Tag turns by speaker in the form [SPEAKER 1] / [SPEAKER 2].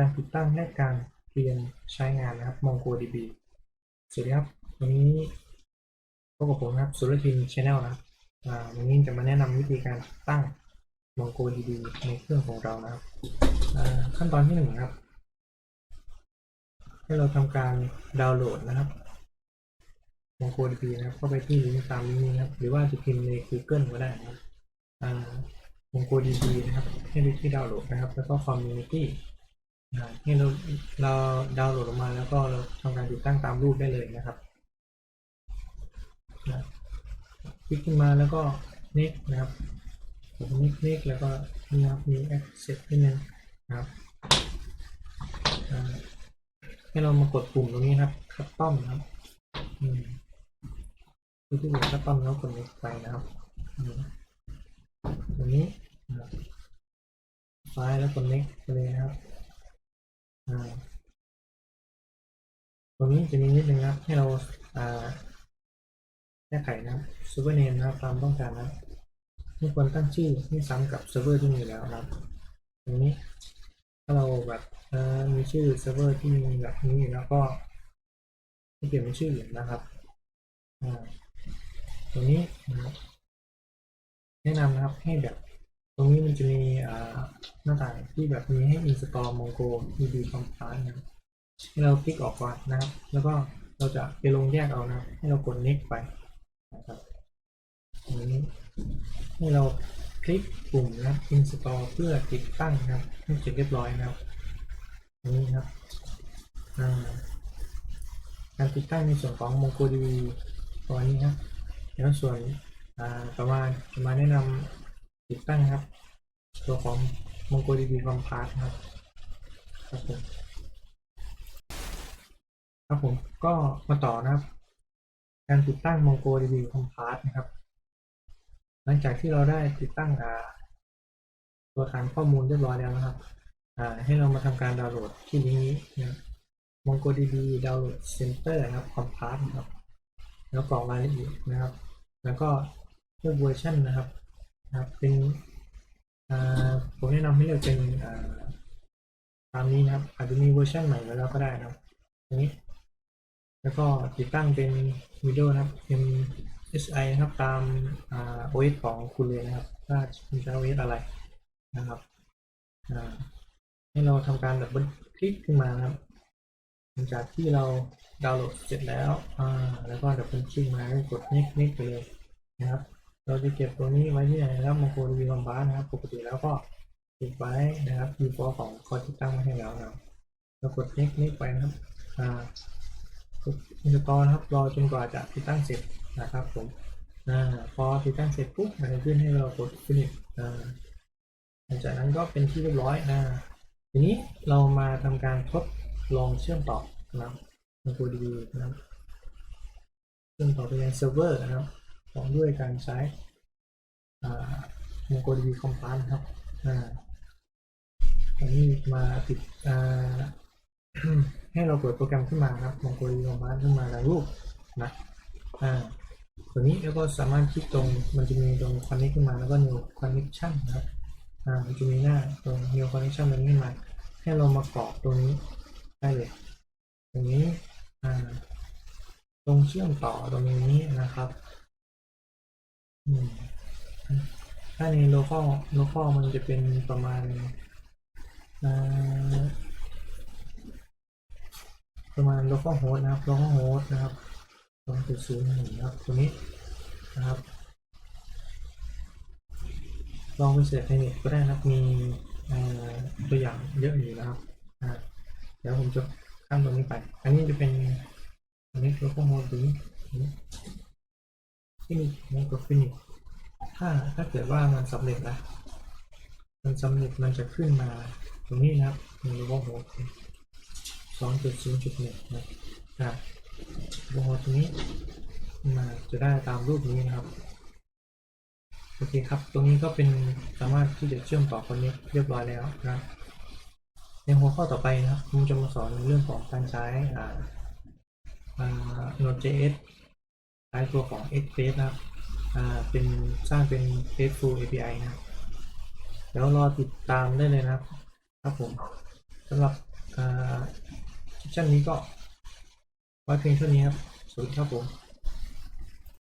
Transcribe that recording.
[SPEAKER 1] การติดตั้งและการเรียนใช้งานนะครับ MongoDB สวัสดีครับ วันนี้พบกับผมนะครับสุรทินชาแนลนะครับวันนี้จะมาแนะนำวิธีการตั้ง MongoDB ในเครื่องของเรานะครับขั้นตอนที่หนึ่งครับ ให้เราทำการดาวน์โหลดนะครับ MongoDB นะครับเข้าไปที่ลิงก์ตามนี้นะครับ หรือว่าจะพิมพ์ใน Google ก็ได้นะครับ MongoDB นะครับ ให้ไปที่ดาวน์โหลดนะครับ แล้วก็ Community อ่าให้เราเราดาวน์โหลดออกมาแล้วก็เราทำการติดตั้งตามรูปได้เลยนะครับนะคลิกขึ้นมาแล้วก็ next นะครับผม next next แล้วก็นี่ครับมี access นิดนึงนะครับให้เรามากดปุ่มตรงนี้ครับ custom นะครับอืมที่ที่ปุ่ม custom แล้วกด next ไปนะครับตรงนี้นะครับซ้ายแล้วกด next ไปเลยนะครับ ตรงนี้จะมีนิดนึงนะครับให้เราอ่าแก้ไขนะครับ server name นะครับตามต้องการนะไม่ควรตั้งชื่อที่ซ้ำกับเซิร์ฟเวอร์ที่มีแล้วนะครับตรงนี้ถ้าเราแบบมีชื่อเซิร์ฟเวอร์ที่มีแบบนี้อยู่แล้วก็ให้เปลี่ยนเป็นชื่ออื่นนะครับตรงนี้แนะนำนะครับให้แบบ ตรงนี้มันจะมีหน้าต่างที่แบบมีให้ install Mongo DB Compliant นะครับให้เราคลิกออกก่อนนะครับ แล้วก็เราจะไปลงแยกเอานะ ให้เรากด next ไปนะครับตรงนี้ให้เราคลิกปุ่มนะ install เพื่อติดตั้งนะครับให้เสร็จเรียบร้อยนะครับนี้ครับการติดตั้งในส่วนของ MongoDB ตัวนี้ครับแล้วส่วนอ่าต่อมาจะมาแนะนำ ติดตั้งครับ ตัวของ MongoDB Compass นะครับครับผมครับผมก็มาต่อนะครับ การติดตั้ง MongoDB Compass นะครับ หลังจากที่เราได้ติดตั้งอ่าตัวฐานข้อมูลเรียบร้อยแล้วนะครับอ่าให้เรามาทำการดาวน์โหลดที่ลิงก์นี้นะครับ MongoDB Download Center นะครับ Compass นะครับ แล้วกรอกรายละเอียดนะครับ แล้วก็เลือกเวอร์ชันนะครับ นะครับเป็นผมแนะนำให้เลือกเป็นตามนี้นะครับ อาจจะมีเวอร์ชันใหม่แล้วก็ได้นะครับนนี้ แล้วก็ติดตั้งเป็น Windows นะครับ MSI นะครับตามอ OS ของคุณเลยนะครับว่าคุณใช้ OS อะไรนะครับให้เราทำการดับเบิลคลิกขึ้นมานะครับหลังจากที่เราดาวน์โหลดเสร็จแล้วแล้วก็ดับเบิลคลิกมาแล้วกด next next ไปเลยนะครับ เราจะเก็บตัวนี้ไว้ที่ไหนนะครับ MongoDB Compass นะครับ ปกติแล้วก็เก็บไว้นะครับ default ของคอที่ตั้งมาให้แล้วนะครับเรากด next next ไปนะครับอ่ากด install นะครับรอจนกว่าจะติดตั้งเสร็จนะครับผมอ่าพอติดตั้งเสร็จปุ๊บมันจะขึ้นให้เรากด finish อ่าหลังจากนั้นก็เป็นที่เรียบร้อยนะทีนี้เรามาทำการทดลองเชื่อมต่อนะครับ MongoDB นะครับเชื่อมต่อไปยังเซิร์ฟเวอร์นะครับ ของด้วยการใช้อ่า MongoDB Compass นครับอ่าอันนี้มาติดอ่าให้เราเปิดโปรแกรมขึ้นมาครับ MongoDB Compass ขึ้นมาในรูปนะอ่าตัวนี้แล้วก็สามารถคลิกตรงมันจะมีตรง connect ขึ้นมาแล้วก็ new connection นะครับอ่ามันจะมีหน้าตรง new connection ตรงนี้ขึ้นมาให้เรามากรอกตรงนี้ได้เลยตรงนี้อ่าตรงเชื่อมต่อตรงนี้นะครับ ถ้าใน local local มันจะเป็นประมาณประมาณ local host นะครับ local host นะครับสองจุดศูนย์หนึ่งครับตัวนี้นะครับ ลองไปเสิร์ชในเน็ตก็ได้นะครับมีตัวอย่างเยอะอยู่นะครับอ่าเดี๋ยวผมจะข้ามตรงนี้ไป อันนี้จะเป็นอันนี้ local host ตรงนี้ ที่นี่มันก็ฟินิชถ้าถ้าเกิดว่ามันสำเร็จนะมันสำเร็จมันจะขึ้นมาตรงนี้นะครับมีโลโก้โฮสสองจุดศูนย์จุดหนึ่งนะครับโลโก้ตรงนี้มาจะได้ตามรูปนี้นะครับโอเคครับ ตรงนี้ก็เป็นสามารถที่จะเชื่อมต่อคนนี้เรียบร้อยแล้วนะในหัวข้อต่อไปนะครับผมจะมาสอนในเรื่องของการใช้อ่าอ่า Node.js ใช้ตัวของ Express นะครับเป็นสร้างเป็น RESTful API นะเดี๋ยวรอติดตามได้เลยนะครับ ครับผมสำหรับคลิปชั้นนี้ก็ไว้เพียงเท่านี้ครับ สวัสดีครับผม